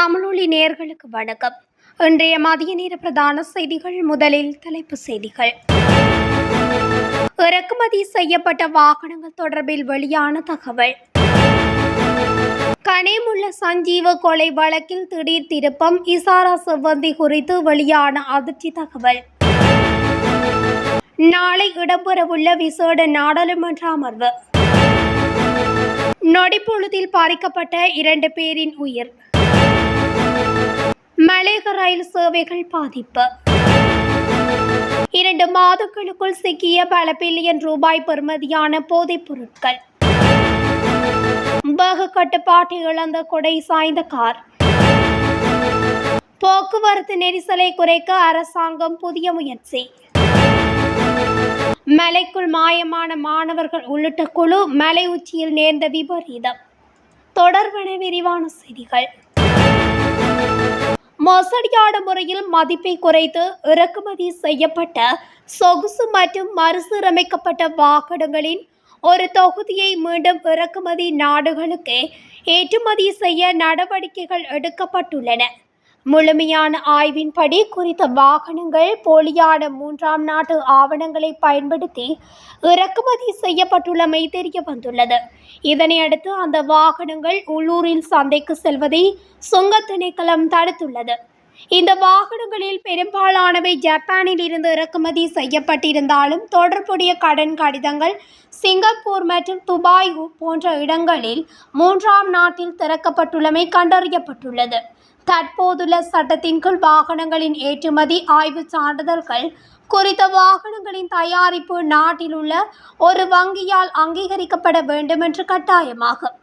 தமிழொலி நேர்களுக்கு வணக்கம். இன்றைய மதிய நேர பிரதான செய்திகள் முதலில் தலைப்பு செய்திகள். இறக்குமதி செய்யப்பட்ட வாகனங்கள் தொடர்பில் வெளியான தகவல். கனேமுள்ள சஞ்சீவ கொலை வழக்கில் திடீர் திருப்பம் இசாரா செவ்வந்தி குறித்து வெளியான அதிர்ச்சி தகவல். நாளை இடம்பெறவுள்ள விசேட நாடாளுமன்ற அமர்வு. நொடிப்பொழுதில் பாதிக்கப்பட்ட இரண்டு பேரின் உயிர். மலேக ரயில் சேவைகள் பாதிப்பு. இரண்டு மாதங்களுக்குள் சிக்கிய பல பில்லியன் ரூபாய் பெறுமதியான போதைப் பொருட்கள். வேக கட்டுப்பாட்டை இழந்த கொடை சாய்ந்த கார். போக்குவரத்து நெரிசலை குறைக்க அரசாங்கம் புதிய முயற்சி. மலைக்குள் மாயமான மாணவர்கள் உள்ளிட்ட குழு மலை உச்சியில் நேர்ந்த விபரீதம். தொடர்பன விரிவான செய்திகள். மோசடியான முறையில் மதிப்பை குறைத்து இறக்குமதி செய்யப்பட்ட சொகுசு மற்றும் மறுசீரமைக்கப்பட்ட வாகனங்களின் ஒரு தொகுதியை மீண்டும் இறக்குமதி நாடுகளுக்கு ஏற்றுமதி செய்ய நடவடிக்கைகள் எடுக்கப்பட்டுள்ளன. முழுமையான ஆய்வின்படி குறித்த வாகனங்கள் போலியான மூன்றாம் நாட்டு ஆவணங்களை பயன்படுத்தி இறக்குமதி செய்யப்பட்டுள்ளமை தெரிய வந்துள்ளது இதனை அடுத்து அந்த வாகனங்கள் உள்ளூரில் சந்தைக்கு செல்வதை சுங்கத் திணைக்களம் தடுத்துள்ளது. இந்த வாகனங்களில் பெரும்பாலானவை ஜப்பானில் இருந்து இறக்குமதி செய்யப்பட்டிருந்தாலும் தொடர்புடைய கடன் கடிதங்கள் சிங்கப்பூர் மற்றும் துபாய் போன்ற இடங்களில் மூன்றாம் நாட்டில் திறக்கப்பட்டுள்ளமை கண்டறியப்பட்டுள்ளது. தற்போதுள்ள சட்டத்தின் கீழ் வாகனங்களின் ஏற்றுமதி ஆய்வு சான்றிதழ்கள் குறித்த வாகனங்களின் தயாரிப்பு நாட்டில் உள்ள ஒரு வங்கியால் அங்கீகரிக்கப்பட வேண்டும் என்று கட்டாயமாகும்.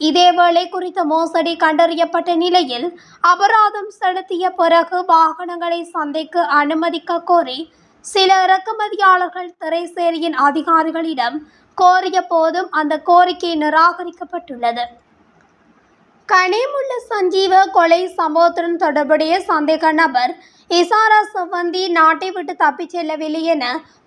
இதேவேளை குறித்த மோசடி கண்டறியப்பட்ட நிலையில் அபராதம் செலுத்திய பிறகு வாகனங்களை சந்தைக்கு அனுமதிக்க கோரி சில இறக்குமதியாளர்கள் திரைசேரியின் அதிகாரிகளிடம் கோரிய போதும் அந்த கோரிக்கை நிராகரிக்கப்பட்டுள்ளது. கனேமுள்ள சஞ்சீவ கொலை சம்பவத்துடன் தொடர்புடைய சந்தேக நபர் இசாரா சவந்தி நாட்டை விட்டு தப்பிச் செல்லவில்லை என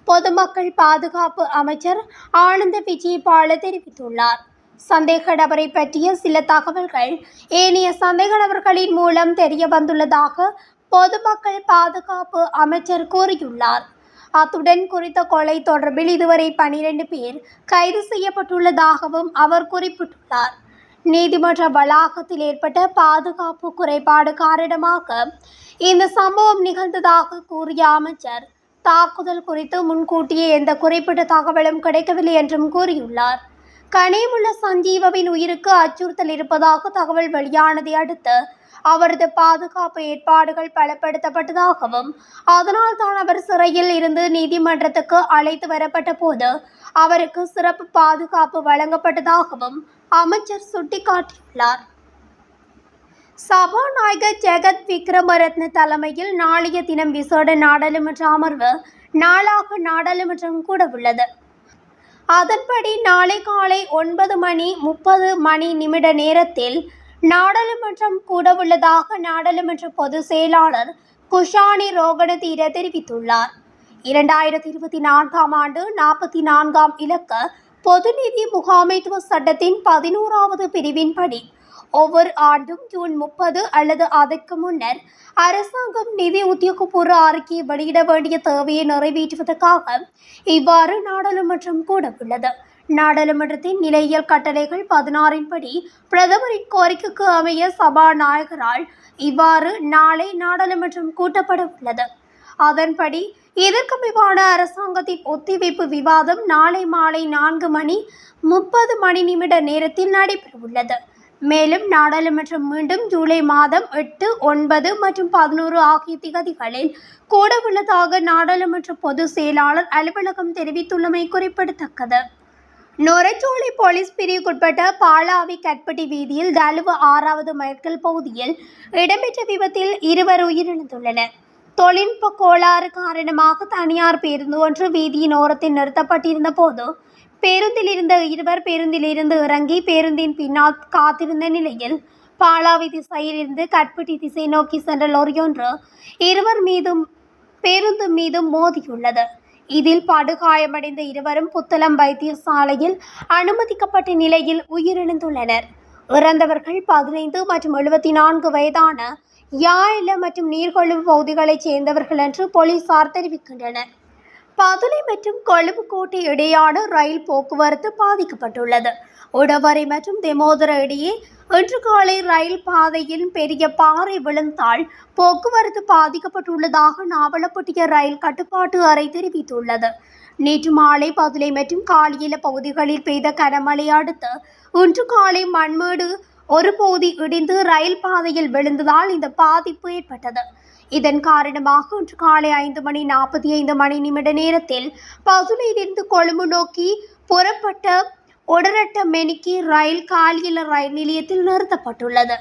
பொதுமக்கள் பாதுகாப்பு அமைச்சர் ஆனந்த விஜயபால தெரிவித்துள்ளார். சந்தேக நபரை பற்றிய சில தகவல்கள் ஏனைய சந்தேக நபர்களின் மூலம் தெரிய வந்துள்ளதாக பொதுமக்கள் பாதுகாப்பு அமைச்சர் கூறியுள்ளார். அத்துடன் குறித்த கொலை தொடர்பில் இதுவரை பனிரெண்டு பேர் கைது செய்யப்பட்டுள்ளதாகவும் அவர் குறிப்பிட்டுள்ளார். நீதிமன்ற வளாகத்தில் ஏற்பட்ட பாதுகாப்பு குறைபாடு காரணமாக இந்த சம்பவம் நிகழ்ந்ததாக கூறிய அமைச்சர் தாக்குதல் குறித்து முன்கூட்டியே எந்த குறிப்பிட்ட தகவலும் கிடைக்கவில்லை என்றும் கூறியுள்ளார். கனேமுள்ள சஞ்சீவவின் உயிருக்கு அச்சுறுத்தல் இருப்பதாக தகவல் வெளியானதை அடுத்து அவரது பாதுகாப்பு ஏற்பாடுகள் பலப்படுத்தப்பட்டதாகவும் அதனால் தான் அவர் சிறையில் இருந்து நீதிமன்றத்துக்கு அழைத்து வரப்பட்ட போது அவருக்கு சிறப்பு பாதுகாப்பு வழங்கப்பட்டதாகவும் அமைச்சர் சுட்டிக்காட்டியுள்ளார். சபாநாயகர் ஜெகத் விக்ரமரத்ன தலைமையில் நாளைய தினம் விசேட நாடாளுமன்ற அமர்வு நாளாக நாடாளுமன்றம் கூட உள்ளது. அதன்படி நாளை காலை ஒன்பது மணி முப்பது மணி நிமிட நேரத்தில் நாடாளுமன்றம் கூடவுள்ளதாக நாடாளுமன்ற பொதுச் செயலாளர் குஷானி ரோகணதீர தெரிவித்துள்ளார். இரண்டாயிரத்தி இருபத்தி நான்காம் ஆண்டு நாற்பத்தி நான்காம் இலக்க பொதுநிதி முகாமைத்துவ சட்டத்தின் பதினோராவது பிரிவின்படி ஒவ்வொரு ஆண்டும் ஜூன் முப்பது அல்லது அதற்கு முன்னர் அரசாங்கம் நிதி உத்தியோகபூர்வ அறிக்கையை வெளியிட வேண்டிய தேவையை நிறைவேற்றுவதற்காக இவ்வாறு நாடாளுமன்றம் கூடவுள்ளது நாடாளுமன்றத்தின் நிலையியல் கட்டளைகள் பதினாறின் படி பிரதமரின் கோரிக்கைக்கு அமைய சபாநாயகரால் இவ்வாறு நாளை நாடாளுமன்றம் கூட்டப்பட உள்ளது அதன்படி இதற்கமைவான அரசாங்கத்தின் ஒத்திவைப்பு விவாதம் நாளை மாலை நான்கு மணி முப்பது மணி நிமிட நேரத்தில் நடைபெறவுள்ளது. மேலும் நாடாளுமன்றம் மீண்டும் ஜூலை மாதம் எட்டு ஒன்பது மற்றும் பதினோரு ஆகிய திகதிகளில் கூட உள்ளதாக நாடாளுமன்ற பொதுச் செயலாளர் அலுவலகம் தெரிவித்துள்ளமை குறிப்பிடத்தக்கது. நொரச்சோலை போலீஸ் பிரிவுக்குட்பட்ட பாலாவி கட்பட்டி வீதியில் தலுவ ஆறாவது மைல்கல் பகுதியில் இடம்பெற்ற விபத்தில் இருவர் உயிரிழந்துள்ளனர். தொழில்நுட்ப கோளாறு காரணமாக தனியார் பேருந்து ஒன்று வீதியின் ஓரத்தில் நிறுத்தப்பட்டிருந்த போது பேருந்தில் இருந்த இருவர் பேருந்திலிருந்து இறங்கி பேருந்தின் பின்னால் காத்திருந்த நிலையில் பாலாவி திசையிலிருந்து கட்பட்டி திசை நோக்கி சென்ற லொரியொன்று இருவர் மீதும் பேருந்து மீதும் மோதியுள்ளது. இதில் படுகாயமடைந்த இருவரும் புத்தளம் வைத்தியசாலையில் அனுமதிக்கப்பட்ட நிலையில் உயிரிழந்துள்ளனர். இறந்தவர்கள் பதினைந்து மற்றும் எழுபத்தி நான்கு வயதான யாழில மற்றும் நீர்கொழும்பு பகுதிகளைச் சேர்ந்தவர்கள் என்று போலீசார் தெரிவிக்கின்றனர். பதுளை மற்றும் கொழும்புக்கோட்டை இடையான ரயில் போக்குவரத்து பாதிக்கப்பட்டுள்ளது. உடவரை மற்றும் தெமோதர இடையே இன்று காலை ரயில் பாதையில் பெரிய பாறை விழுந்தால் போக்குவரத்து பாதிக்கப்பட்டுள்ளதாக நாவலப்பட்டிய ரயில் கட்டுப்பாட்டு அறை தெரிவித்துள்ளது. நேற்று மாலை பதுளை மற்றும் காலியில பகுதிகளில் பெய்த கனமழை அடுத்து இன்று காலை மண்மேடு ஒரு பகுதி இடிந்து ரயில் பாதையில் விழுந்ததால் இந்த பாதிப்பு ஏற்பட்டது. இதன் காரணமாக இன்று காலை ஐந்து மணி நாற்பத்தி ஐந்து மணி நிமிட நேரத்தில் பதுளையிலிருந்து கொழும்பு நோக்கி புறப்பட்ட ஒடரட்ட மெனிக்கி ரயில் காலியில ரயில் நிலையத்தில் நிறுத்தப்பட்டுள்ளது.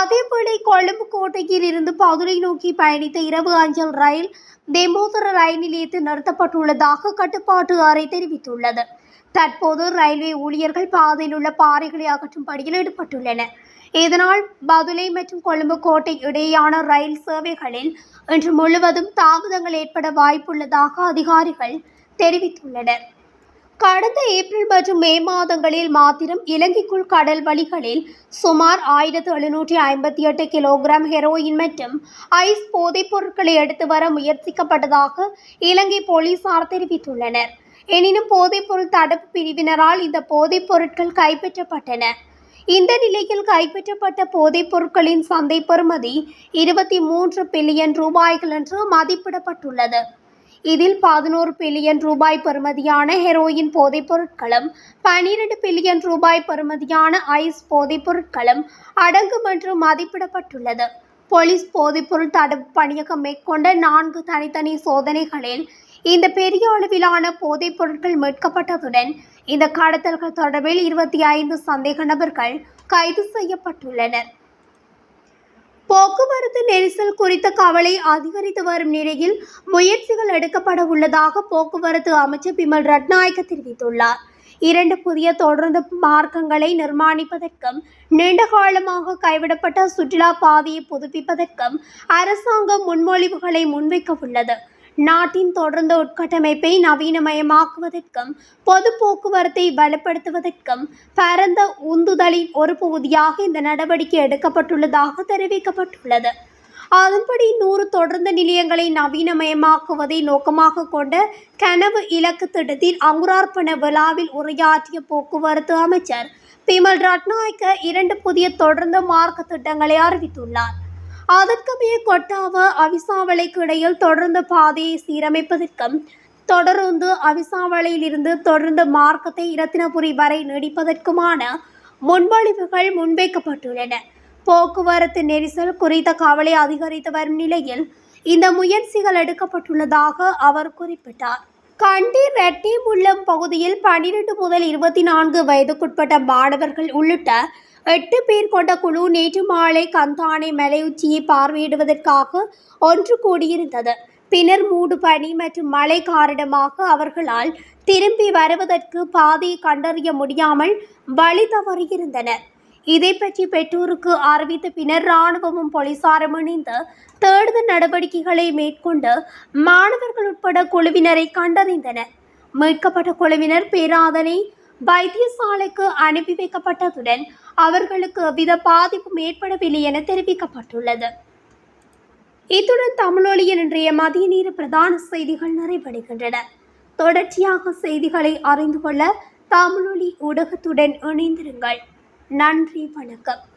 அதேபோல கொழும்பு கோட்டையில் இருந்து பதுளை நோக்கி பயணித்த இரவு அஞ்சல் ரயில் தெமோதர ரயில் நிலையத்தில் நிறுத்தப்பட்டுள்ளதாக கட்டுப்பாட்டு அறை தெரிவித்துள்ளது. தற்போது ரயில்வே ஊழியர்கள் பாதையில் உள்ள பாறைகளை அகற்றும் பணியில் ஈடுபட்டுள்ளனர். இதனால் பதுளை மற்றும் கொழும்பு கோட்டை இடையேயான ரயில் சேவைகளில் இன்று முழுவதும் தாமதங்கள் ஏற்பட வாய்ப்புள்ளதாக அதிகாரிகள் தெரிவித்துள்ளனர். கடந்த ஏப்ரல் மற்றும் மே மாதங்களில் மாத்திரம் இலங்கைக்குள் கடல் வழிகளில் சுமார் ஆயிரத்து எழுநூற்றி ஐம்பத்தி எட்டு கிலோகிராம் ஹெரோயின் மற்றும் ஐஸ் போதைப் பொருட்களை எடுத்து வர முயற்சிக்கப்பட்டதாக இலங்கை போலீசார் தெரிவித்துள்ளனர். எனினும் போதைப்பொருள் தடுப்பு பிரிவினரால் இந்த போதைப் பொருட்கள் கைப்பற்றப்பட்டன. இந்த நிலையில் கைப்பற்றப்பட்ட போதைப் பொருட்களின் சந்தை பெறுமதி இருபத்தி மூன்று பில்லியன் ரூபாய்கள் என்று மதிப்பிடப்பட்டுள்ளது. இதில் பதினோரு பில்லியன் ரூபாய் பெறுமதியான ஹெரோயின் போதைப் பொருட்களும் பனிரெண்டு பில்லியன் ரூபாய் பெறுமதியான ஐஸ் போதைப் பொருட்களும் அடங்கும் என்று மதிப்பிடப்பட்டுள்ளது. போலீஸ் போதைப்பொருள் தடுப்பு பணியகம் மேற்கொண்ட நான்கு தனித்தனி சோதனைகளில் இந்த பெரிய அளவிலான போதைப் பொருட்கள் மீட்கப்பட்டதுடன் இந்த கடத்தல்கள் தொடர்பில் இருபத்தி ஐந்து சந்தேக நபர்கள் கைது செய்யப்பட்டுள்ளனர். போக்குவரத்து நெரிசல் குறித்த கவலை அதிகரித்து வரும் நிலையில் முயற்சிகள் எடுக்கப்பட உள்ளதாக போக்குவரத்து அமைச்சர் பிமல் ரட்நாயக்க தெரிவித்துள்ளார். இரண்டு புதிய தொடர்ந்து மார்க்கங்களை நிர்மாணிப்பதற்கும் நீண்ட காலமாக கைவிடப்பட்ட சுற்றுலா பாதையை புதுப்பிப்பதற்கும் அரசாங்கம் முன்மொழிவுகளை முன்வைக்க உள்ளது. நாட்டின் தொடர்ந்த உட்கட்டமைப்பை நவீனமயமாக்குவதற்கும் பொது போக்குவரத்தை பலப்படுத்துவதற்கும் பரந்த உந்துதலின் ஒரு பகுதியாக இந்த நடவடிக்கை எடுக்கப்பட்டுள்ளதாக தெரிவிக்கப்பட்டுள்ளது. அதன்படி நூறு தொடர்ந்த நிலையங்களை நவீனமயமாக்குவதை நோக்கமாக கொண்ட கனவு இலக்கு திட்டத்தில் அங்குரார்ப்பண விழாவில் உரையாற்றிய போக்குவரத்து அமைச்சர் பிமல் ரட்நாயக்க இரண்டு புதிய தொடர்ந்த மார்க்க திட்டங்களை அறிவித்துள்ளார். அதற்குமே கொட்டாவ அவிசாவளைக்கு இடையில் தொடர்ந்து பாதையை சீரமைப்பதற்கும் தொடர்ந்து அவிசாவளையிலிருந்து தொடர்ந்து மார்க்கத்தை இரத்தினபுரி வரை நீடிப்பதற்குமான முன்மொழிவுகள் முன்வைக்கப்பட்டுள்ளன. போக்குவரத்து நெரிசல் குறித்த கவலை அதிகரித்து வரும் நிலையில் இந்த முயற்சிகள் எடுக்கப்பட்டுள்ளதாக அவர் குறிப்பிட்டார். கண்டி ரெட்டிமுள்ளம் பகுதியில் பனிரெண்டு முதல் இருபத்தி நான்கு வயதுக்குட்பட்ட மாணவர்கள் உள்ளிட்ட எட்டு பேர் கொண்ட குழு நேற்று மாலை கந்தானை மலையுச்சியை பார்வையிடுவதற்காக ஒன்று கூடியிருந்தது. பின்னர் மூடு பனி மற்றும் மழை காரணமாக அவர்களால் திரும்பி வருவதற்கு பாதையை கண்டறிய முடியாமல் வழி தவறியிருந்தனர். இதை பற்றி பெற்றோருக்கு அறிவித்த பின்னர் இராணுவமும் போலீசாரும் இணைந்து தேடுதல் நடவடிக்கைகளை மேற்கொண்டு மாணவர்கள் உட்பட குழுவினரை கண்டறிந்தனர். மீட்கப்பட்ட குழுவினர் பேராதனை வைத்தியசாலைக்கு அனுப்பி வைக்கப்பட்டதுடன் அவர்களுக்கு வித பாதிப்பும் ஏற்படவில்லை என தெரிவிக்கப்பட்டுள்ளது. இத்துடன் தமிழொலியின் இன்றைய மதிய நேர பிரதான செய்திகள் நிறைவடைகின்றன. தொடர்ச்சியாக செய்திகளை அறிந்து கொள்ள தமிழொலி ஊடகத்துடன் இணைந்திருங்கள். நன்றி வணக்கம்.